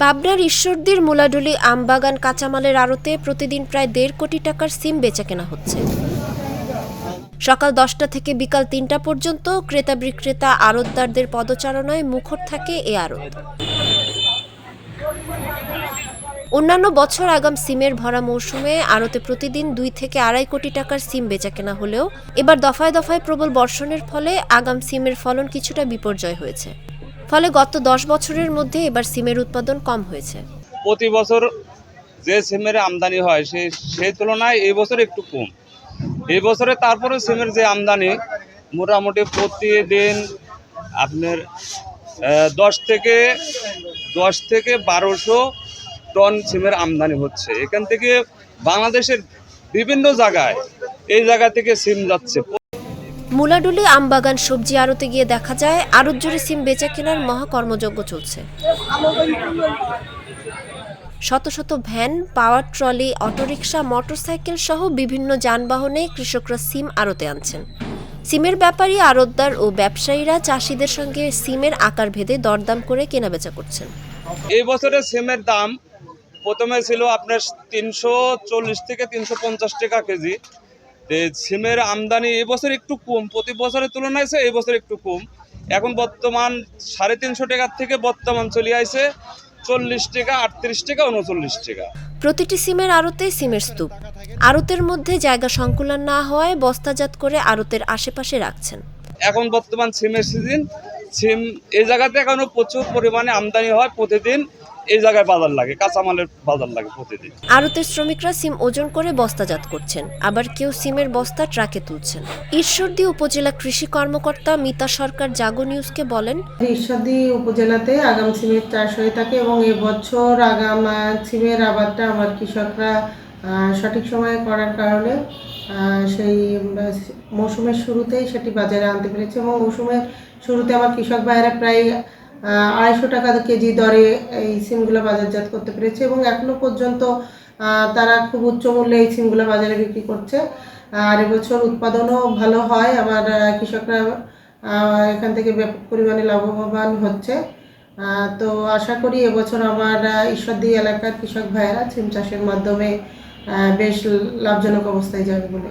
পাবনার ঈশ্বরদীর মুলাডুলি আমবাগান কাঁচামালের আড়তে প্রতিদিন প্রায় দেড় কোটি টাকার সিম বেচা কেনা হচ্ছে। সকাল দশটা থেকে বিকাল তিনটা পর্যন্ত ক্রেতা বিক্রেতা আড়তদারদের পদচারণায় মুখর থাকে এ আড়ত। অন্যান্য বছর আগাম সিমের ভরা মৌসুমে আড়তে প্রতিদিন দুই থেকে আড়াই কোটি টাকার সিম বেচা কেনা হলেও এবার দফায় দফায় প্রবল বর্ষণের ফলে আগাম সিমের ফলন কিছুটা বিপর্যয় হয়েছে। ফলে গত দশ বছরের মধ্যে এবার সিমের উৎপাদন কম হয়েছে। প্রতি বছর যে সিমের আমদানি হয় সেই সেই তুলনায় এই বছর একটু কম। এই বছরে তারপরে সিমের যে আমদানি, মোটামুটি প্রতিদিন আপনার দশ থেকে দশ থেকে বারোশো টন সিমের আমদানি হচ্ছে। এখান থেকে বাংলাদেশের বিভিন্ন জায়গায়, এই জায়গা থেকে সিম যাচ্ছে। মুলাডুলি আমবাগান সবজি আড়তে গিয়ে দেখা যায় আড়ত জুড়ে সিম বেচা কেনার মহাকর্মযজ্ঞ চলছে। শত শত van, power trolley, autorickshaw, motorcycle সহ বিভিন্ন যানবাহনে কৃষকরা সিম আড়তে আনছেন। সিমের ব্যাপারী আড়তদার ও ব্যবসায়ীরা চাষিদের সঙ্গে সিমের আকার ভেদে দরদাম করে কেনাবেচা করছেন। এই বছরে সিমের দাম প্রথমে ছিল আপনার তিনশো চল্লিশ থেকে তিনশো পঞ্চাশ টাকা কেজি। তো সিমের আমদানি এবছর একটু কম প্রতি বছরের তুলনায় এই বছর একটু কম। এখন বর্তমান সাড়ে তিনশো টাকার থেকে বর্তমান চলে আসে চল্লিশ টাকা আটত্রিশ টাকা উনচল্লিশ টাকা। প্রতিটি সিমের আড়তে সিমের স্তূপ। আড়তের মধ্যে জায়গা সংকুলন না হওয়ায় বস্তাজাত করে আড়তের আশেপাশে রাখছেন। এখন বর্তমান সিমের সিজন সিম এই জায়গাতে এখনও প্রচুর পরিমাণে আমদানি হয় প্রতিদিন। এই জায়গায় বাজার লাগে কাঁচামালের বাজার লাগে প্রতিদিন। আড়তের শ্রমিকরা সিম ওজন করে বস্তাজাত করছেন আবার কেউ সিমের বস্তা ট্রাকে তুলছেন। ঈশ্বরদী উপজেলা কৃষি কর্মকর্তা মিতা সরকার জাগো নিউজকে বলেন ঈশ্বরদী উপজেলাতে আগাম সিমের চাষ হয়ে থাকে এবং এবছর আগাম সিমের আবাদটা আমার কৃষকরা আহ, সঠিক সময়ে করার কারণে আহ, সেই মৌসুমের শুরুতেই সেটি বাজারে আনতে পেরেছে এবং মৌসুমের শুরুতে আমার কৃষক ভাইয়েরা প্রায় আড়াইশো টাকা কেজি দরে এই সিমগুলো বাজারজাত করতে পেরেছে এবং এখনও পর্যন্ত তারা খুব উচ্চ মূল্যে এই সিমগুলো বাজারে বিক্রি করছে। আর এবছর উৎপাদনও ভালো হয় আহ, কৃষকরা এখান থেকে ব্যাপক পরিমাণে লাভবান হচ্ছে। তো আশা করি এবছর আমার ঈশ্বরদী এলাকার কৃষক ভাইয়েরা সিম চাষের মাধ্যমে বেশ লাভজনক অবস্থায় যাবে বলে